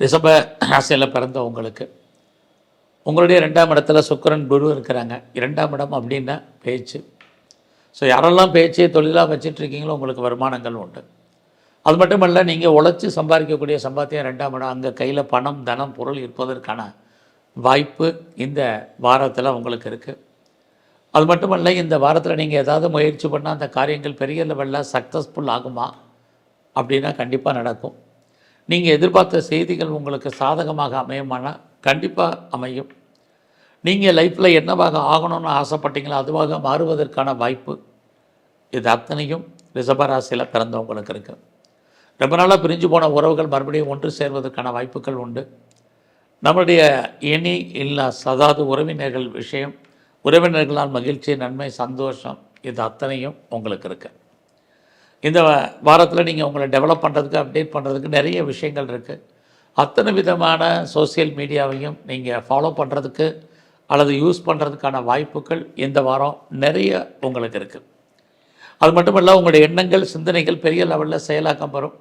ரிஷப ராசியில் பிறந்த உங்களுக்கு. உங்களுடைய ரெண்டாம் இடத்துல சுக்கரன் குரு இருக்கிறாங்க. இரண்டாம் இடம் அப்படின்னா பேச்சு. ஸோ யாரெல்லாம் பேச்சு தொழிலாக வச்சிட்ருக்கீங்களோ உங்களுக்கு வருமானங்கள் உண்டு. அது மட்டும் இல்லை நீங்கள் உழைச்சி சம்பாதிக்கக்கூடிய சம்பாத்தியம் ரெண்டாம் இடம். அங்கே கையில் பணம் தனம் பொருள் இருப்பதற்கான வாய்ப்பு இந்த வாரத்தில் உங்களுக்கு இருக்குது அது மட்டும் இல்லை இந்த வாரத்தில் நீங்கள் ஏதாவது முயற்சி பண்ணால் அந்த காரியங்கள் பெரிய லெவலில் சக்ஸஸ்ஃபுல் ஆகுமா? அப்படின்னா கண்டிப்பாக நடக்கும். நீங்கள் எதிர்பார்த்த செய்திகள் உங்களுக்கு சாதகமாக அமையுமானா கண்டிப்பாக அமையும். நீங்கள் லைஃப்பில் என்னவாக ஆகணும்னு ஆசைப்பட்டீங்களோ அதுவாக மாறுவதற்கான வாய்ப்பு இது அத்தனையும் ரிஷபராசியில் பிறந்தவங்களுக்கு இருக்குது ரொம்ப நாளாக பிரிஞ்சு போன உறவுகள் மறுபடியும் ஒன்று சேர்வதற்கான வாய்ப்புகள் உண்டு. நம்முடைய இனி இல்லா அதாவது உறவினர்கள் விஷயம் உறவினர்களால் மகிழ்ச்சி நன்மை சந்தோஷம் இது அத்தனையும் உங்களுக்கு இருக்குது இந்த வாரத்தில் நீங்கள் உங்களை டெவலப் பண்ணுறதுக்கு அப்டேட் பண்ணுறதுக்கு நிறைய விஷயங்கள் இருக்குது அத்தனை விதமான சோஷியல் மீடியாவையும் நீங்கள் ஃபாலோ பண்ணுறதுக்கு அல்லது யூஸ் பண்ணுறதுக்கான வாய்ப்புகள் இந்த வாரம் நிறைய உங்களுக்கு இருக்குது அது மட்டும் இல்லை உங்களுடைய எண்ணங்கள் சிந்தனைகள் பெரிய லெவலில் செயலாக்கம் வரும்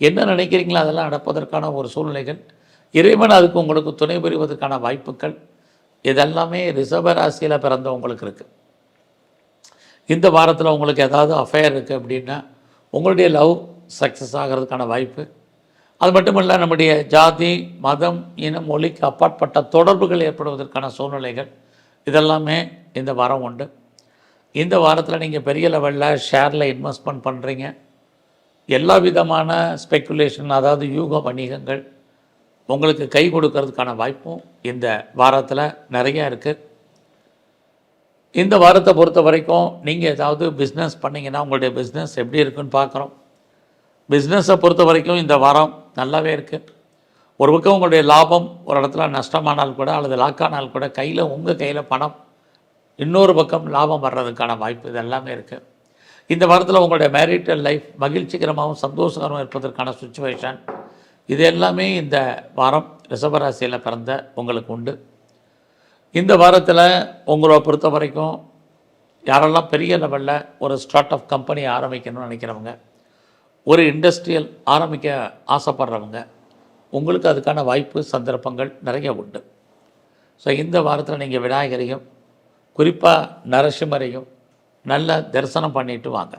என்ன நினைக்கிறீங்களோ அதெல்லாம் நடப்பதற்கான ஒரு சூழ்நிலைகள். இறைவன் அதுக்கு உங்களுக்கு துணை புரிவதற்கான வாய்ப்புகள். இதெல்லாமே ரிசர்வ ராசியில் பிறந்தவங்களுக்கு இருக்குது இந்த வாரத்தில் உங்களுக்கு ஏதாவது அஃபேர் இருக்குது அப்படின்னா உங்களுடைய லவ் சக்ஸஸ் ஆகிறதுக்கான வாய்ப்பு. அது மட்டும் இல்லை நம்முடைய ஜாதி மதம் இனம் மொழிக்கு அப்பாற்பட்ட தொடர்புகள் ஏற்படுவதற்கான சூழ்நிலைகள் இதெல்லாமே இந்த வாரம் உண்டு. இந்த வாரத்தில் நீங்கள் பெரிய லெவலில் ஷேரில் இன்வெஸ்ட்மெண்ட் பண்ணுறீங்க எல்லா விதமான ஸ்பெக்குலேஷன் அதாவது யூக வணிகங்கள் உங்களுக்கு கை கொடுக்கறதுக்கான வாய்ப்பும் இந்த வாரத்தில் நிறையா இருக்குது இந்த வாரத்தை பொறுத்த வரைக்கும் நீங்கள் ஏதாவது பிஸ்னஸ் பண்ணிங்கன்னா உங்களுடைய பிஸ்னஸ் எப்படி இருக்குன்னு பார்க்குறோம். பிஸ்னஸை பொறுத்த வரைக்கும் இந்த வாரம் நல்லாவே இருக்குது ஒரு பக்கம் உங்களுடைய லாபம் ஒரு இடத்துல நஷ்டமானால் கூட அல்லது லாக்கானால் கூட கையில் உங்கள் கையில் பணம். இன்னொரு பக்கம் லாபம் வர்றதுக்கான வாய்ப்பு இது எல்லாமே இருக்குது இந்த வாரத்தில் உங்களுடைய மேரிட்டல் லைஃப் மகிழ்ச்சிகரமாகவும் சந்தோஷகரமாக இருப்பதற்கான சுச்சுவேஷன் இது எல்லாமே இந்த வாரம் ரிசவராசியில் பிறந்த உங்களுக்கு உண்டு. இந்த வாரத்தில் உங்களை பொறுத்த வரைக்கும் யாரெல்லாம் பெரிய லெவலில் ஒரு ஸ்டார்ட் அப் கம்பெனி ஆரம்பிக்கணும்னு நினைக்கிறவங்க ஒரு இண்டஸ்ட்ரியல் ஆரம்பிக்க ஆசைப்படுறவங்க உங்களுக்கு அதுக்கான வாய்ப்பு சந்தர்ப்பங்கள் நிறைய உண்டு. ஸோ இந்த வாரத்தில் நீங்கள் விநாயகரையும் குறிப்பாக நரசிம்மரையும் நல்ல தரிசனம் பண்ணிட்டு வாங்க.